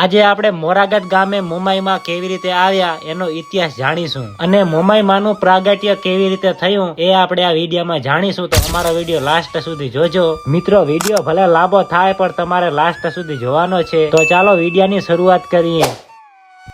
આજે આપણે મોરાગઢ ગામે મોમાઈમાં કેવી રીતે આવ્યા એનો ઇતિહાસ જાણીશું. અને મોમાઈમાંનું પ્રાગટ્ય કેવી રીતે થયું એ આપણે આ વિડીયોમાં જાણીશું. તો અમારો વીડિયો લાસ્ટ સુધી જોજો. મિત્રો, વીડિયો ભલે લાંબો થાય, પણ તમારે લાસ્ટ સુધી જોવાનો છે. તો ચાલો વિડીયોની શરૂઆત કરીએ.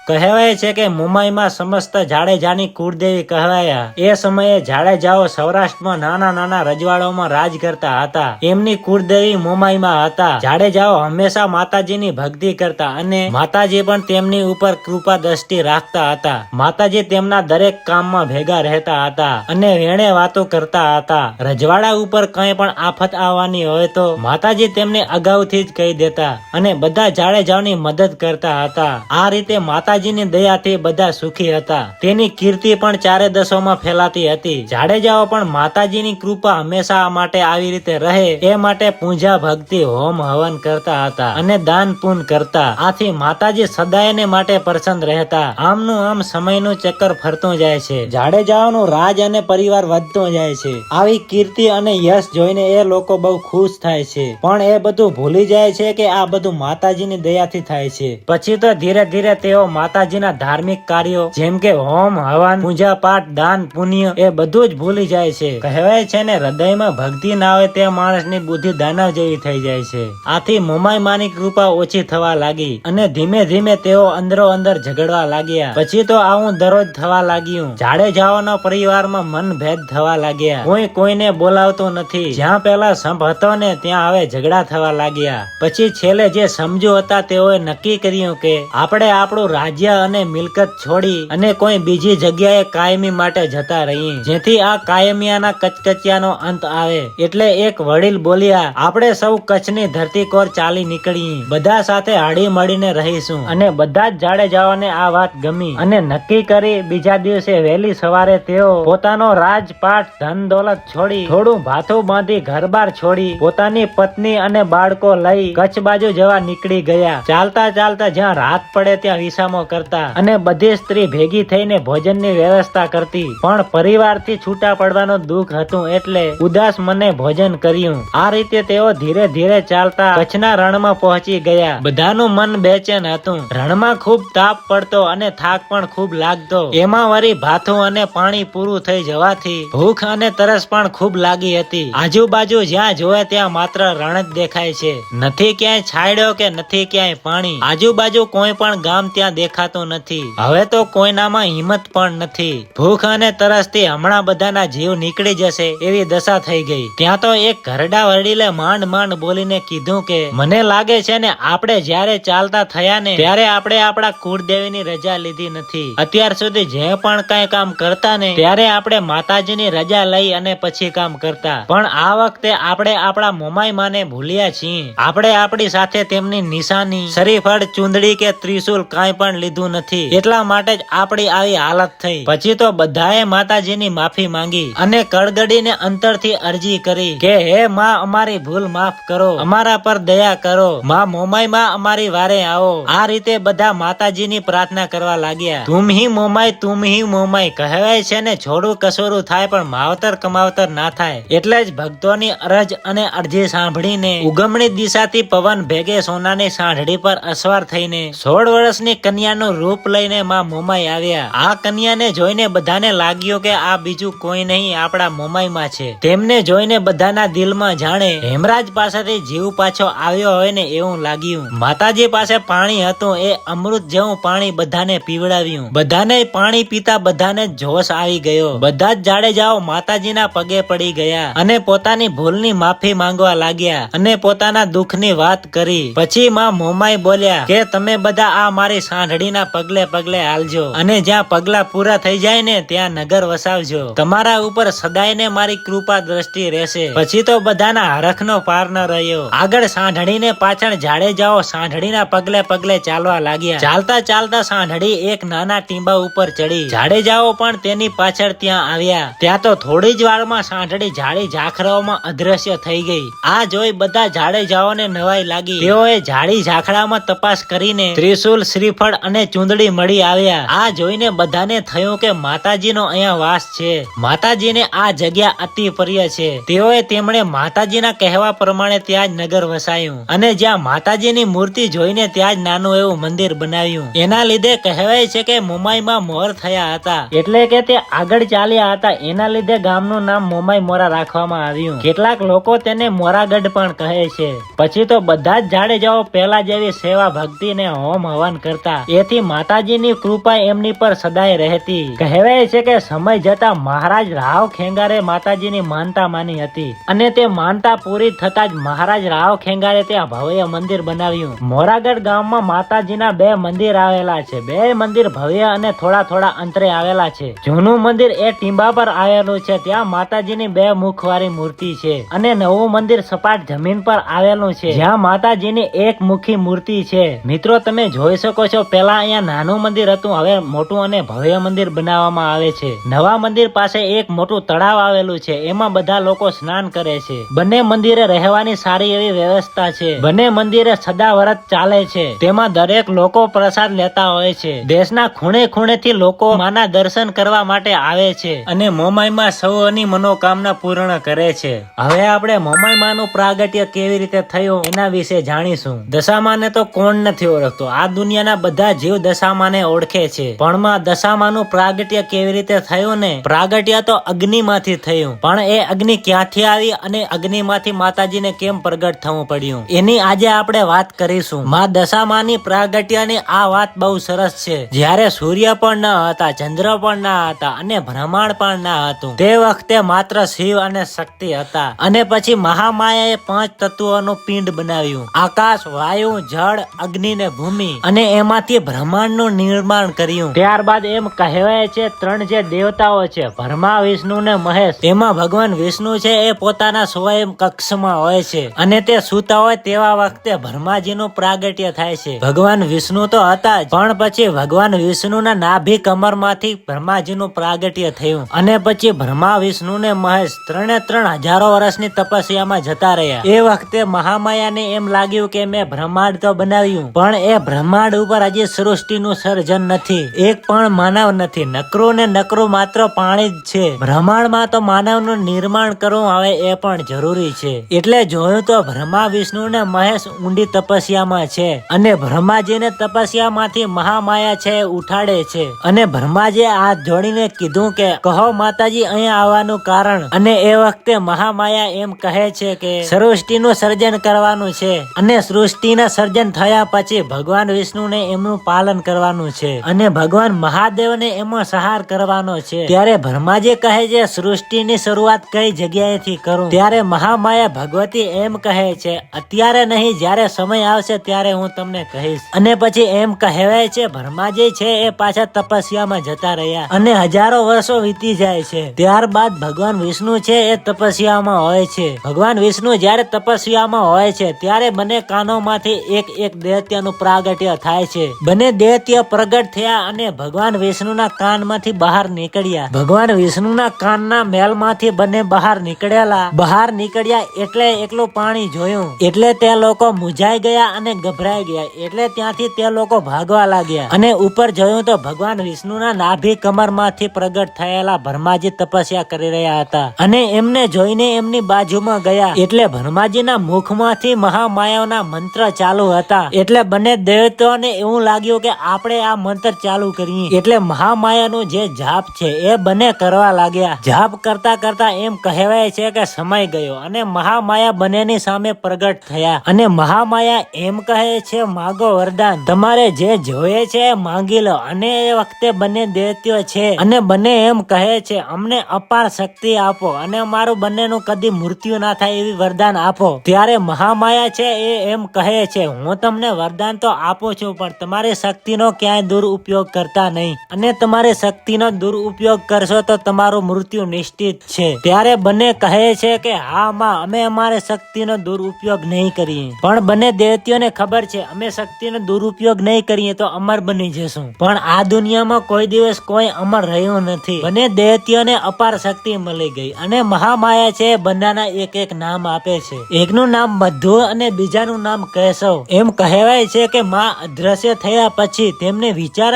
કહેવાય છે કે મુંબઈમાં સમસ્ત જાડેજાની કુળદેવી કહેવાયા. એ સમયે જાડેજાઓ સૌરાષ્ટ્રમાં નાના નાના રજવાડાઓમાં રાજ કરતા હતા. એમની કુળદેવી મુંબઈમાં હતા. જાડેજાઓ હંમેશા માતાજીની ભક્તિ કરતા અને માતાજી પણ તેમની ઉપર કૃપા દ્રષ્ટિ રાખતા હતા. માતાજી તેમના દરેક કામમાં ભેગા રહેતા હતા અને વેણે વાતો કરતા હતા. રજવાડા ઉપર કંઈ પણ આફત આવવાની હોય તો માતાજી તેમને અગાઉથી જ કહી દેતા અને બધા જાડેજાઓની મદદ કરતા હતા. આ રીતે માતાજીની દયાથી બધા સુખી હતા. તેની કીર્તિ પણ ચારે દશોમાં ફેલાતી હતી. જાડેજાઓ પણ માતાજીની કૃપા હંમેશા માટે આવી રીતે રહે, એ માટે પૂજા ભક્તિ, હોમ હવન કરતા હતા અને દાન પૂન કરતા. આથી માતાજી સદાયને માટે પ્રસન્ન રહેતા. આમનું આમ સમયનું ચક્કર ફરતું જાય છે. જાડેજાઓનું રાજ અને પરિવાર વધતો જાય છે. આવી કીર્તિ અને યશ જોઈને એ લોકો બહુ ખુશ થાય છે. પણ એ બધું ભૂલી જાય છે કે આ બધું માતાજીની દયાથી થાય છે. પછી તો ધીરે ધીરે તેઓ માતાજીના ધાર્મિક કાર્યો, જેમ કે હોમ, હવન પૂજા પાઠ દાન, પુણ્ય, એ બધું જ ભૂલી જાય છે. કહેવાય છે ને, હૃદયમાં ભક્તિ ના હોય તે માણસની બુદ્ધિ દાનવ જેવી થઈ જાય છે. આથી મુમાઈ માની કૃપા ઓછી થવા લાગી અને ધીમે ધીમે તેઓ અંદરો અંદર ઝઘડવા લાગ્યા. પછી તો આવું દરરોજ થવા લાગ્યું. જાડેજાઓના પરિવારમાં મન ભેદ થવા લાગ્યા. કોઈ કોઈને બોલાવતો નથી. જ્યાં પેલા સંભ હતો ને, ત્યાં હવે ઝઘડા થવા લાગ્યા. પછી છેલ્લે જે સમજુ હતા તેઓએ નક્કી કર્યું કે આપણે આપણું રાજ્ય અને મિલકત છોડી અને કોઈ બીજી જગ્યાએ કાયમી માટે જતા રહી. જેથી આ કાયમિયાના કચકચિયાનો અંત આવે. એટલે એક વડીલ બોલ્યા, આપણે સૌ કચ્છની ધરતી ચાલી નીકળી બધા સાથે હળી મળીને રહીશું. અને બધા જ જાડેજાઓને આ વાત ગમી. અને નક્કી કરી બીજા દિવસે વહેલી સવારે તેઓ પોતાનો રાજપાટ ધન દોલત છોડી થોડું ભાથું બાંધી ઘરબાર છોડી પોતાની પત્ની અને બાળકો લઈ કચ્છ બાજુ જવા નીકળી ગયા. ચાલતા ચાલતા જ્યાં રાત પડે ત્યાં વિસામો કરતા અને બધી સ્ત્રી ભેગી થઈને ભોજનની વ્યવસ્થા કરતી. પણ પરિવારથી છૂટા પડવાનું દુઃખ હતું એટલે ઉદાસ મને ભોજન કર્યું. આ રીતે તેઓ ધીરે ધીરે ચાલતા કચ્છના રણમાં પહોંચી ગયા. બધાનું મન બેચેન હતું. રણમાં ખૂબ તાપ પડતો અને થાક પણ ખૂબ લાગતો. એમાં વળી ભાથું અને પાણી પૂરું થઈ જવાથી ભૂખ અને તરસ પણ ખૂબ લાગી હતી. આજુબાજુ જ્યાં જોવે ત્યાં માત્ર રણ જ દેખાય છે. નથી ક્યાંય છાંયડો કે નથી ક્યાંય પાણી. આજુબાજુ કોઈ પણ ગામ ત્યાં દેખાતું નથી. હવે તો કોઈનામાં હિંમત પણ નથી. ભૂખ અને તરસથી હમણાં બધાના જીવ નીકળી જશે એવી દશા થઈ ગઈ. ત્યાં તો એક ઘરડા વરડીલે માંડ માંડ બોલીને કીધું કે, મને લાગે છે ને આપણે જ્યારે ચાલતા થયા ને ત્યારે આપણે આપણા કુળદેવીની રજા લીધી નથી. અત્યાર સુધી જે પણ કઈ કામ કરતા ને ત્યારે આપણે માતાજીની રજા લઈ અને પછી કામ કરતા. પણ આ વખતે આપણે આપણા મોમાઈ માને ભૂલ્યા છીએ. આપણે આપણી સાથે તેમની નિશાની, શરીફળ, ચુંદડી કે ત્રિશુલ કાંઈ પણ લીધું નથી. એટલા માટે જ આપણી આવી હાલત થઈ. પછી તો બધાએ માતાજીની માફી માંગી અને કડગડીને અંતરથી અરજી કરી કે, હે માં, અમારી ભૂલ માફ કરો. અમારા પર દયા કરો. માં મોમાઈ માં અમારી વારે આવો. આ રીતે બધા માતાજીની પ્રાર્થના કરવા લાગ્યા. તુમ હી મોમાઈ તુમ હી મોમાઈ. કહેવાય છે ને, છોડું કસોરું થાય પણ માવતર કમાવતર ના થાય. એટલે જ ભક્તોની અરજ અને અરજી સાંભળીને ઉગમણી દિશાથી પવન ભેગે સોનાની સાંઢળી પર અસવાર થઈને સોળ વર્ષની કન્યાનું રૂપ લઈને માં મોમાઈ આવ્યા. આ કન્યાને જોઈને બધાને લાગ્યું કે આ બીજું કોઈ નહીં, આપણા મોમાઈમાં છે. તેમને જોઈને બધાના દિલમાં જાણે હેમરાજ પાસેથી જીવ પાછો આવ્યો હોય ને એવું લાગ્યું. માતાજી પાસે પાણી હતું, એ અમૃત જેવું પાણી બધાને પીવડાવ્યું. બધાને પાણી પીતા બધાને જોશ આવી ગયો. બધા જ જાડેજાઓ માતાજીના પગે પડી ગયા અને પોતાની ભૂલની માફી માંગવા લાગ્યા અને પોતાના દુઃખની વાત કરી. પછી માં મોમાઈ બોલ્યા કે તમે બધા આ મારી સાંઢળીના પગલે પગલે હાલજો. અને જ્યાં પગલા પૂરા થઈ જાય ને ત્યાં નગર વસાવજો. તમારા ઉપર સદાયને મારી કૃપા દ્રષ્ટિ રહેશે. પછી તો બધાના હરખનો પાર ન રહ્યો. આગળ સાંઢળીને પાછળ જાડેજાઓ સાંઢળીના પગલે પગલે ચાલવા લાગ્યા. ચાલતા ચાલતા સાંઢળી એક નાના ટીંબા ઉપર ચડી. જાડેજાઓ પણ તેની પાછળ ત્યાં આવ્યા. ત્યાં તો થોડી જ વારમાં સાંઢળી જાડી ઝાખરાઓમાં અદ્રશ્ય થઈ ગઈ. આ જોઈ બધા જાડેજાઓને નવાઈ લાગી. તેઓએ જાડી ઝાખડામાં તપાસ કરીને ત્રિશુલ શ્રીફળ અને ચૂંદડી મળી આવ્યા. આ જોઈને બધાને થયું કે માતાજીનો અહીંયા વાસ છે. માતાજીને આ જગ્યા અતિ પ્રિય છે. તેઓએ તેમણે માતાજીના કહેવા પ્રમાણે ત્યાં જ નગર વસાયું અને જ્યાં માતાજીની મૂર્તિ જોઈને ત્યાં જ નાનું એવું મંદિર બનાવ્યું. એના લીધે કહેવાય છે કે મોમાઈમાં મોર થયા હતા. એટલે કે તે આગળ ચાલ્યા હતા. એના લીધે ગામનું નામ મોમાઈ મોરા રાખવામાં આવ્યું. કેટલાક લોકો તેને મોરાગઢ પણ કહે છે. પછી તો બધા જ જાડેજાઓ પહેલા જેવી સેવા ભક્તિ ને હોમ હવન કરતા. એથી માતાજીની કૃપા એમની પર સદાય રહેતી. કહેવાય છે કે સમય જતા મહારાજ રાવ ખેંગારે માતાજીની માનતા માની હતી અને તે માનતા પૂરી થતા જ મહારાજ રાવ ખેંગારે ત્યાં ભવ્ય મંદિર બનાવ્યું. મોરાગઢ ગામમાં માતાજીના બે મંદિર આવેલા છે. બે મંદિર ભવ્ય અને થોડા થોડા અંતરે આવેલા છે. જૂનું મંદિર એ ટીંબા પર આવેલું છે. ત્યાં માતાજીની બે મુખવાળી મૂર્તિ છે અને નવું મંદિર સપાટ જમીન પર આવેલું છે. જ્યાં માતાજીની એક મુખી મૂર્તિ છે. મિત્રો, તમે જોઈ શકો છો પેલા અહીંયા નાનું મંદિર હતું, હવે મોટું અને ભવ્ય મંદિર બનાવવામાં આવે છે. નવા મંદિર પાસે એક મોટું તળાવ આવેલું છે, એમાં બધા લોકો સ્નાન કરે છે. બંને મંદિરે રહેવાની સારી એવી વ્યવસ્થા છે. બંને મંદિરે સદાવરત ચાલે છે. તેમાં દરેક લોકો પ્રસાદ લેતા હોય છે. દેશના ખૂણે ખૂણે થી લોકો માના દર્શન કરવા માટે આવે છે અને મોમાઈમાં સૌની મનોકામના પૂર્ણ કરે છે. હવે આપણે મોમાઈ માનું પ્રાગટ્ય કેવી રીતે થયું એના વિશે જાણીશું. દશામાને તો કોણ નથી ઓળખતો. આ દુનિયાના બધા જીવ દશામાને ઓળખે છે. પણ માં દશામાનું પ્રાગટ્ય કેવી રીતે થયું ને? પ્રાગટ્ય તો અગ્નિમાંથી થયું. પણ એ અગ્નિ ક્યાંથી આવી અને અગ્નિમાંથી માતાજીને કેમ પ્રગટ થવું પડ્યું? એની આજે આપણે વાત કરીશું. માં દશામાની પ્રાગટ્યની આ વાત બહુ સરસ છે. જ્યારે સૂર્ય પણ ન હતા, ચંદ્ર પણ ના હતા અને બ્રહ્માંડ પણ ના હતું, તે વખતે માત્ર શિવ અને શક્તિ હતા. અને પછી મહામાયાએ પાંચ તત્વોનું પિંડ બનાવ્યું. આકાશ, વાયુ, જળ, અગ્નિ ને ભૂમિ. અને એમાંથી બ્રહ્માંડનું નિર્માણ કર્યું. ત્યારબાદ એમ કહેવાય છે ત્રણ જે દેવતાઓ છે ભરમા વિષ્ણુ ને મહેશ. એમાં ભગવાન વિષ્ણુ છે એ પોતાના સ્વયં કક્ષમાં હોય છે. અને તે સૂતા હોય તેવા વખતે ભરમાજીનું પ્રાગટ્ય થાય છે. ભગવાન વિષ્ણુ તો હતા જ પણ પછી ભગવાન વિષ્ણુના નાભી કમરમાંથી બ્રહ્માજીનું પ્રાગટ્ય થયું. અને પછી બ્રહ્મા વિષ્ણુ ને મહેશ ત્રણે ત્રણ હજારો વર્ષની તપસ્યામાં જતા રહ્યા. એ વખતે મહામાયાને એમ લાગ્યું કે મેં બ્રહ્માંડ તો બનાવ્યું પણ એ બ્રહ્માંડ ઉપર હજી સૃષ્ટિનું સર્જન નથી. એક પણ માનવ નથી. નકરો ને નકરું માત્ર પાણી જ છે. બ્રહ્માંડમાં તો માનવનું નિર્માણ કરવું આવે એ પણ જરૂરી છે. એટલે જોયું તો બ્રહ્મા, વિષ્ણુ ને મહેશ ઊંડી તપસ્યામાં છે. અને બ્રહ્માજીને તપસ્યામાંથી મહામાયા છે ઉઠાડે છે. અને બ્રહ્માજીએ હાથ જોડીને કીધું કે, કહો માતાજી, અહીંયા આવવાનું કારણ. અને એ વખતે મહામાયા એમ કહે છે કે, સૃષ્ટિનું સર્જન કરવાનું છે. અને સૃષ્ટિના સર્જન થયા પછી ભગવાન વિષ્ણુને એમનું પાલન કરવાનું છે અને ભગવાન મહાદેવને એમાં સહાર કરવાનો છે. ત્યારે બ્રહ્માજી કહે છે, સૃષ્ટિની શરૂઆત કઈ જગ્યાએથી કરું? ત્યારે મહામાયા ભગવતી એમ કહે છે, અત્યારે નહીં, જ્યારે સમય આવશે ત્યારે હું તમને કહીશ. અને પછી એમ કહેવાય છે, બ્રહ્માજી છે એ પાછા તપસ્યામાં જતા રહ્યા અને હજારો વર્ષો વીતી જાય છે. ત્યારબાદ ભગવાન વિષ્ણુ છે એ તપસ્યામાં હોય છે. ભગવાન વિષ્ણુ જ્યારે તપસ્યામાં હોય છે, ત્યારે બંને કાનોમાંથી એક એક દૈત્યનું પ્રાગટ્ય થાય છે. બંને દૈત્ય પ્રગટ થયા અને ભગવાન વિષ્ણુના કાનમાંથી બહાર નીકળ્યા. ભગવાન વિષ્ણુના કાનના મેલમાંથી બંને બહાર નીકળેલા. બહાર નીકળ્યા એટલે એકલું પાણી જોયું. એટલે તે લોકો મૂંઝાઈ ગયા અને ગભરાઈ ગયા. એટલે ત્યાંથી તે લોકો ભાગવા લાગ્યા. અને ઉપર જોયું તો ભગવાન વિષ્ણુના નાભી કમરમાંથી પ્રગટ થયેલા ભરમાજી તપસ્યા કરી રહ્યા હતા. અને એમને જોઈને એમની બાજુમાં ગયા. એટલે ભરમાજીના મુખમાંથી મહામાયાના મંત્ર ચાલુ હતા. એટલે બંને દેવતાઓને એવું લાગ્યું કે આપણે આ મંત્ર ચાલુ કરીએ. એટલે મહામાયાનો જે જાપ છે એ બંને કરવા લાગ્યા. જાપ કરતા કરતા એમ કહેવાય છે કે સમય ગયો અને મહામાયા બંનેની સામે પ્રગટ થયા. અને મહામાયા એમ કહે છે, માગો વરદાન. તમારે જે જોઈએ છે માંગી લો અને એ વખતે બંને દૈત્યો છે. અને બંને એમ કહે છે, અમને અપાર શક્તિ આપો અને અમારું બંનેનું કદી મૃત્યુ ના થાય એવી વરદાન આપો. ત્યારે મહામાયા છે એ એમ કહે છે, હું તમને વરદાન તો આપું છું, પણ તમારી શક્તિનો ક્યાંય દુરુપયોગ કરતા નહીં. અને તમારી શક્તિનો દુરુપયોગ કરશો તો તમારું મૃત્યુ નિશ્ચિત છે. ત્યારે બંને કહે છે કે, હા, માં, અમે અમારે શક્તિનો દુરુપયોગ નહીં કરીએ. પણ બંને દેવતીઓને ખબર છે, અમે શક્તિનો દુરુપયોગ નહીં કરીએ તો અમર બની જશું. પણ આ દુનિયામાં કોઈ દિવસ કોઈ અમર રહ્યું નથી. બંને દેવતીઓને અપાર શક્તિ મળી ગઈ અને મહામાયા છે બંનેના એક એક નામ આપે છે. એકનું નામ મધુ અને બીજાનું નામ કેશવ. એમ કહેવાય છે કે, માં, અદ્રશ્ય થયા પછી તેમને વિચાર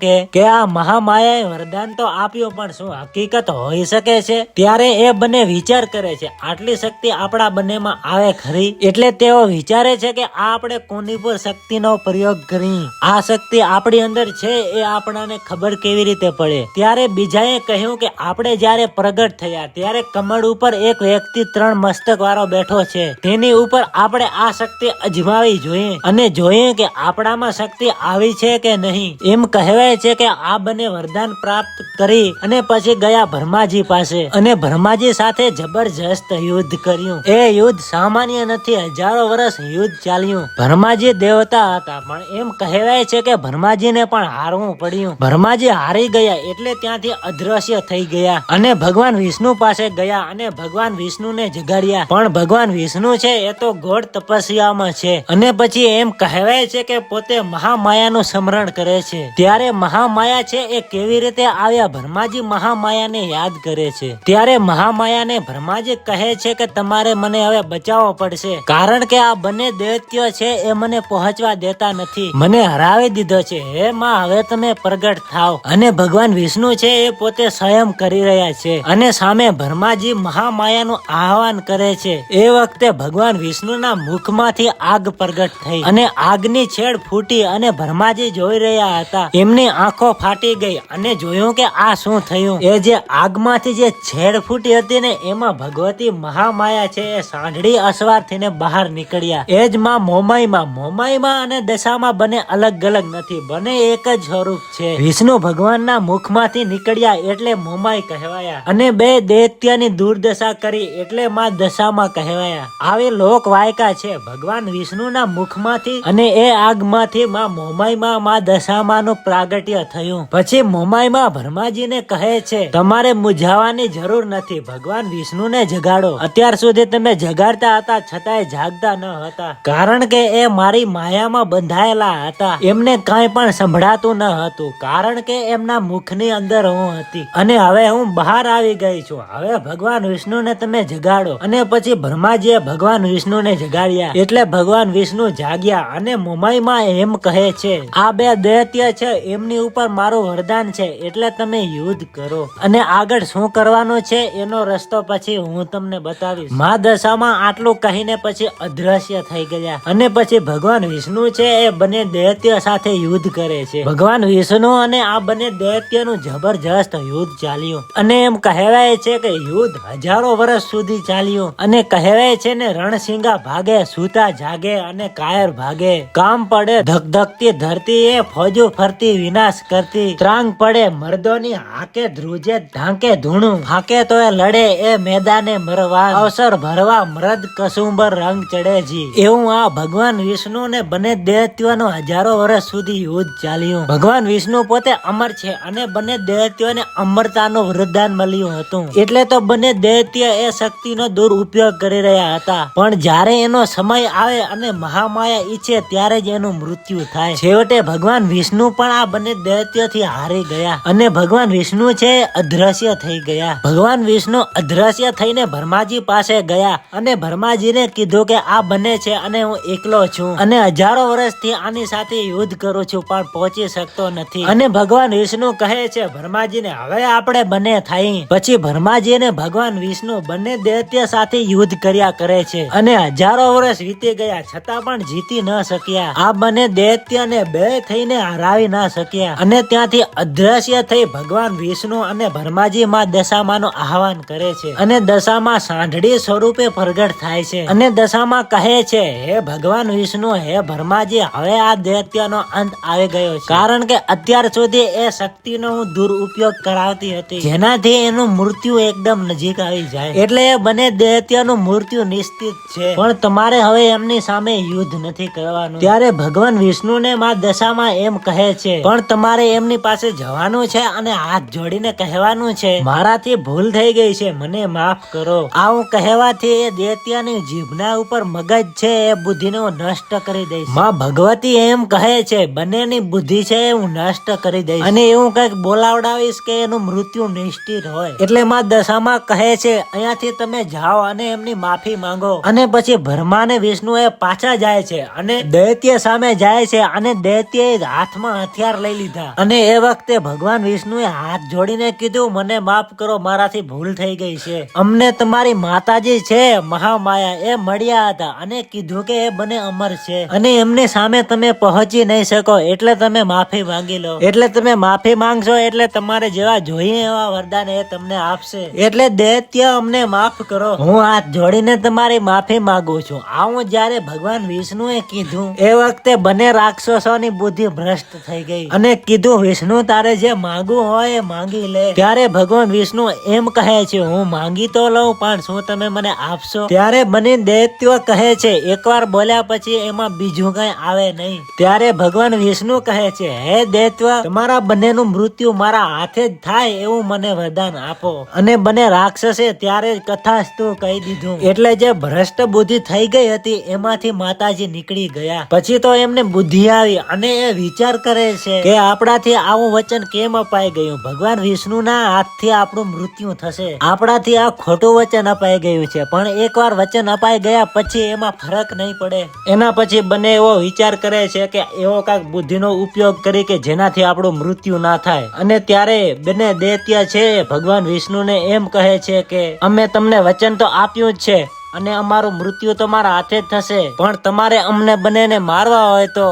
કે કે આ મહામાયાએ વરદાન તો આપ્યું, પણ શું હકીકત હોઈ શકે છે? ત્યારે એ બંને વિચાર કરે છે, આટલી શક્તિ આપણા બંનેમાં આવે ખરી? એટલે તેઓ વિચારે છે કે આ આપણે કોની પર શક્તિનો પ્રયોગ કરી. આ શક્તિ આપણી અંદર છે, એ આપણાને ખબર કેવી રીતે પડે? ત્યારે બીજાએ કહ્યું કે આપણે જ્યારે પ્રગટ થયા, ત્યારે કમળ ઉપર એક વ્યક્તિ ત્રણ મસ્તક વાળો બેઠો છે. તેની ઉપર આપણે આ શક્તિ અજમાવી જોઈએ. અને જોઈએ કે આપણામાં શક્તિ આવી છે કે નહીં? એમ કહેવાય છે કે આ બંને વરદાન પ્રાપ્ત કરી અને પછી ગયા ભરમાજી પાસે અને ભરમાજી સાથે જબરજસ્ત યુદ્ધ કર્યું. એ યુદ્ધ સામાન્ય નથી, હજારો વર્ષ યુદ્ધ ચાલ્યું. ભરમાજી દેવતા હતા, પણ એમ કહેવાય છે કે ભરમાજીને પણ હારવું પડ્યું. ભરમાજી હારી ગયા એટલે ત્યાંથી અદ્રશ્ય થઈ ગયા અને ભગવાન વિષ્ણુ પાસે ગયા અને ભગવાન વિષ્ણુને જગાડ્યા. પણ ભગવાન વિષ્ણુ છે એ તો ગોળ તપસ્યામાં છે અને પછી એમ કહેવાય છે કે પોતે મહામાયાનું સ્મરણ કરે છે. ત્યારે મહામાયા છે એ કેવી રીતે આવ્યા ભરમાજી મહામાયાને યાદ કરે છે. ત્યારે મહામાયાને ભરમાજી કહે છે કે તમારે મને હવે બચાવવો પડશે. કારણ કે આ બંને દૈત્યો છે એ મને પહોંચવા દેતા નથી. મને હરાવી દીધો છે. હે માં, હવે તમે પ્રગટ થાવ અને ભગવાન વિષ્ણુ છે એ પોતે સ્વયં કરી રહ્યા છે. અને સામે ભરમાજી મહામાયાનું આહવાન કરે છે. એ વખતે ભગવાન વિષ્ણુના મુખમાંથી આગ પ્રગટ થઈ. અને આગની છેડ ફૂટી અને ભરમાજી જોઈ રહ્યા હતા. એમની આંખો ફાટી ગઈ અને જોયું કે આ શું થયું. એ જે આગમાંથી જે છેડ ફૂટી હતી ને, એમાં ભગવતી મહામાયા છે એ સાંઢળી અસવાર થઈને બહાર નીકળ્યા. એ જ માં મોમાઈમાં મોમાઈમાં અને દશામાં બંને અલગ અલગ નથી, બંને એક જ સ્વરૂપ છે. વિષ્ણુ ભગવાનના મુખમાંથી નીકળ્યા એટલે મોમાઈ કહેવાયા અને બે દૈત્યની દુર્દશા કરી એટલે માં દશામાં કહેવાયા. આવી લોક વાયકા છે. ભગવાન વિષ્ણુના મુખમાંથી અને એ આગમાંથી માં મોમાઈમાં માં દશામાનું પ્રાગટ્ય થયું. પછી મોમાઈમાં ભરમાજીને કહે છે, તમારે મુજાવાની જરૂર નથી, ભગવાન વિષ્ણુને જગાડો. અત્યાર સુધી તમે જગાડતા હતા, છતાંય જાગતા ન હતા. કારણ કે એ મારી માયામાં બંધાયેલા હતા. એમને કાંઈ પણ સંભળાતું ન હતું, કારણ કે એમના મુખની અંદર હું હતી. અને હવે હું બહાર આવી ગઈ છું. હવે ભગવાન વિષ્ણુને તમે જગાડો. અને પછી બ્રહ્માજીએ ભગવાન વિષ્ણુને જગાડ્યા. એટલે ભગવાન વિષ્ણુ જાગ્યા અને મોમાઈમાં એમ કહે છે, આ બે દૈત્ય છે, એમની ઉપર મારું વરદાન છે, એટલે તમે યુદ્ધ કરો. અને આગળ શું કરવાનું છે, એનો રસ્તો પછી હું તમને બતાવીશ. મા દશામાં આટલું કહીને પછી અદ્રશ્ય થઈ ગયા. અને પછી ભગવાન વિષ્ણુ છે, એ બંને દૈત્ય સાથે યુદ્ધ કરે છે. ભગવાન વિષ્ણુ અને આ બંને દૈત્યનું જબરજસ્ત યુદ્ધ ચાલ્યું. અને એમ કહેવાય છે કે યુદ્ધ હજારો વર્ષ સુધી ચાલ્યું. અને કહેવાય છે ને, રણસિંગા ભાગે, સૂતા જાગે અને કાયર ભાગે. કામ પડે ધકધકતી ધરતી એ ફોજો ફરતી વિનાશ કરતી. ત્રાંગ પડે મર્દોની હાકે, ધ્રુજે ઢાંકે ધૂણું. હાકે તો એ લડે એ મેદાને મરવા અવસર ભરવા મૃદ કસુંબર રંગ ચડે જી. એવું આ ભગવાન વિષ્ણુ ને બંને દૈત્યોનું હજારો વર્ષ સુધી યુદ્ધ ચાલ્યું. ભગવાન વિષ્ણુ પોતે અમર છે અને બંને દૈત્યોને અમરતાનું વૃદ્ધાન મળ્યું હતું. એટલે તો બંને દૈત્ય એ શક્તિનો દુરુપયોગ કરી રહ્યા હતા. પણ જ્યારે એનો સમય આવે અને મહામાયા ઈચ્છે ત્યારે જ એનું મૃત્યુ થાય. છેવટે ભગવાન વિષ્ણુ પણ આ બંને દૈત્યથી હારી ગયા અને ભગવાન વિષ્ણુ છે અદ્રશ્ય થઈ ગયા. ભગવાન વિષ્ણુ અદ્રશ્ય થઈને ભરમાજી પાસે ગયા અને ભરમાજીને કીધું કે આ બંને છે અને હું એકલો છું અને હજારો વર્ષથી આની સાથે યુદ્ધ કરું છું પણ પહોંચી શકતો નથી. અને ભગવાન વિષ્ણુ કહે છે, ભરમાજીને હવે આપણે બંને થઈ પછી ભરમાજી અને ભગવાન વિષ્ણુ બંને દૈત્ય સાથે યુદ્ધ કર્યા કરે છે અને હજારો વર્ષ વીતી ગયા છતાં પણ જીતી ન શક્યા. આ બંને દૈત્યને બે થઈને હરાવી ના શક્યા. અને ત્યાંથી અદ્રશ્ય થઈ ભગવાન વિષ્ણુ અને ભરમાજી માં દશામાનું આહવાન કરે છે. અને દશામાં સાંઢળી સ્વરૂપે પ્રગટ થાય છે. અને દશામાં કહે છે, હે ભગવાન વિષ્ણુ, હે ભરમાજી હવે આ દૈત્યનો અંત આવી ગયો છે. કારણ કે અત્યાર સુધી એ શક્તિનો હું દુરુપયોગ કરાવતી હતી. જેનાથી એનું મૃત્યુ એકદમ નજીક આવી જાય. એટલે એ બંને દૈત્યનું મૃત્યુ નિશ્ચિત છે. પણ તમારે હવે એમની સામે યુદ્ધ નથી કરવાનું. ત્યારે ભગવાન વિષ્ણુને માં દશામાં એમ કહે છે, પણ તમારે એમની પાસે જવાનું છે અને હાથ જોડીને કહેવાનું છે. મારાથી ભૂલ થઈ ગઈ છે, મને માફ કરો. આવું કહેવાથી એ દેત્યાની જીભના ઉપર મગજ છે, એ બુદ્ધિને હું નષ્ટ કરી દઈશ. માં ભગવતી એમ કહે છે, બંનેની બુદ્ધિ છે હું નષ્ટ કરી દઈશ. અને એવું કંઈક બોલાવડાવીશ કે એનું મૃત્યુ નિશ્ચિત હોય. એટલે માં દશામાં કહે છે, અહીંયાથી તમે જાઓ અને એમની માફી માંગો. અને પછી ભરમાને વિષ્ણુ એ પાછા જાય છે અને દૈત્ય સામે જાય છે અને દૈત્યએ હાથમાં હથિયાર લઈ લીધા. અને એ વખતે ભગવાન વિષ્ણુએ હાથ જોડીને કીધું, મને માફ કરો, મારાથી ભૂલ થઈ ગઈ છે. અમને તમારી માતાજી છે, મહામાયા, એ મળ્યા હતા અને કીધું કે એ બને અમર છે. અને એમની સામે તમે પહોંચી નહીં શકો, એટલે તમે માફી માંગી લો. એટલે તમે માફી માંગશો, એટલે તમારે જેવા જોઈએ એવા વરદાન એ તમને આપશે. એટલે દૈત્ય, અમને માફ કરો. હું હાથ જોડીને તમારી માફી માંગુ છું. આવું જ્યારે ભગવાન વિષ્ણુએ કીધું, એ વખતે બંને રાક્ષસોની બુદ્ધિ ભ્રષ્ટ થઈ ગઈ. અને કીધું વિષ્ણુ તારે જે માંગવું હોય એ માંગી લે. ત્યારે ભગવાન વિષ્ણુ એમ કહે છે હું માંગી તો લઉં પણ શું તમે મને આપશો? ત્યારે બંને દૈત્યો કહે છે એકવાર બોલ્યા પછી એમાં બીજું કઈ આવે નહીં. ત્યારે ભગવાન વિષ્ણુ કહે છે હે દૈત્ય તમારા બંનેનું મૃત્યુ મારા હાથે જ થાય એવું મને વરદાન આપો. અને બંને રાક્ષસે ત્યારે જ કથાસ્તુ કહી દીધું. એટલે જે ભ્રષ્ટ બુદ્ધિ થઈ ગઈ હતી એમાંથી માતાજી નીકળી ગયા. પછી તો એમને બુદ્ધિ આવી અને એ વિચાર કરે છે કે આપણાથી આવું વચન કેમ અપાઈ ગયું? ભગવાન વિષ્ણુના હાથથી આપણું મૃત્યુ થશે. આપણાથી આ ખોટું વચન અપાઈ ગયું છે. પણ એકવાર વચન અપાઈ ગયા પછી એમાં ફરક નહીં પડે. એના પછી બંને એવો વિચાર કરે છે કે એવો કાંક બુદ્ધિનો ઉપયોગ કરી કે જેનાથી આપણું મૃત્યુ ના થાય. અને ત્યારે બંને દૈત્ય છે ભગવાન વિષ્ણુને એમ કહે છે કે, અમે તમને વચન તો આપ્યું જ છે અને અમારું મૃત્યુ તો મારા હાથે જ થશે. પણ તમારે અમને બંનેને મારવા હોય તો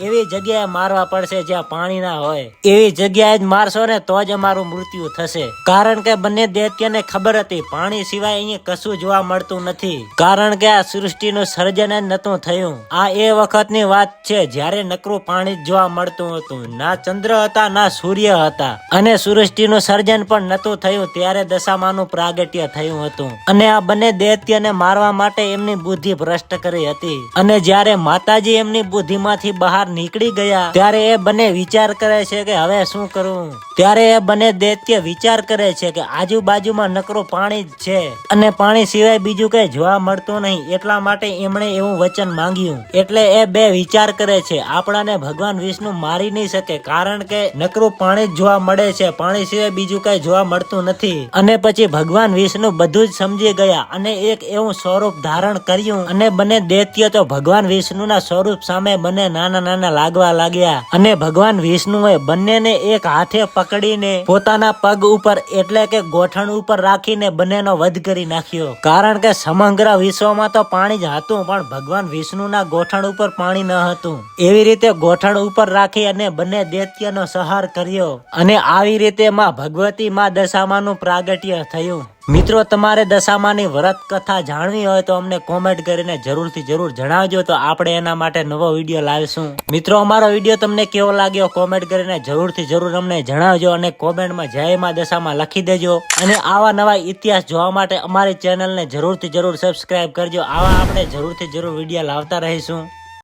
એવી જગ્યાએ મારવા પડશે જ્યાં પાણી ના હોય. એવી જગ્યાએ જ મારશો ને તો જ અમારું મૃત્યુ થશે. કારણ કે બંને દૈત્યને ખબર હતી, પાણી સિવાય અહીંયા કશું જોવા મળતું નથી. કારણ કે આ સૃષ્ટિનું સર્જન જ નતું થયું. આ એ વખતની વાત છે, જ્યારે નકરું પાણી જોવા મળતું હતું. ના ચંદ્ર હતા, ના સૂર્ય હતા. અને સૃષ્ટિનું સર્જન પણ નતું થયું, ત્યારે દશામાનું પ્રાગટ્ય થયું હતું. અને આ બંને દૈત્યને મારવા માટે એમની બુદ્ધિ ભ્રષ્ટ કરી હતી. અને જ્યારે માતાજી એમની બુદ્ધિમાંથી બહાર નીકળી ગયા. ત્યારે એ બંને વિચાર કરે છે કે હવે શું કરવું ત્યારે એ બંને દૈત્ય વિચાર કરે છે કે આજુબાજુમાં નકરું પાણી જ છે. અને પાણી સિવાય બીજું કઈ જોવા મળતું નહીં. એટલા માટે એમણે એવું વચન માંગ્યું. એટલે એ બે વિચાર કરે છે. આપણાને ભગવાન વિષ્ણુ મારી નહીં શકે કારણ કે નકરું પાણી જ જોવા મળે છે. પાણી સિવાય બીજું કઈ જોવા મળતું નથી. અને પછી ભગવાન વિષ્ણુ બધું જ સમજી ગયા અને એક એવું સ્વરૂપ ધારણ કર્યું. અને બંને દૈત્ય તો ભગવાન વિષ્ણુના સ્વરૂપ સામે બંને નાના નાના લાગવા લાગ્યા અને ભગવાન વિષ્ણુએ બંનેને એક હાથે પકડીને પોતાના પગ ઉપર એટલે કે ગોઠણ ઉપર રાખીને બંનેનો વધ કરી નાખ્યો. કારણ કે સમગ્ર વિશ્વમાં તો પાણી જ હતું, પણ ભગવાન વિષ્ણુના ગોઠણ ઉપર પાણી ન હતું. એવી રીતે ગોઠણ ઉપર રાખી અને બંને દૈત્યનો સહાર કર્યો અને આવી રીતે માં ભગવતી માં દશામાનું પ્રાગટ્ય થયું. મિત્રો, તમારે દશામાની વ્રત કથા જાણવી હોય તો અમને કોમેન્ટ કરીને જરૂરથી જરૂર જણાવજો. તો આપણે એના માટે નવો વીડિયો લાવીશું. મિત્રો, અમારો વીડિયો તમને કેવો લાગ્યો કોમેન્ટ કરીને જરૂરથી જરૂર અમને જણાવજો અને કોમેન્ટમાં જય માં દશામાં લખી દેજો. અને આવા નવા ઇતિહાસ જોવા માટે અમારી ચેનલને જરૂરથી જરૂર સબસ્ક્રાઇબ કરજો. આવા આપણે જરૂરથી જરૂર વીડિયો લાવતા રહીશું.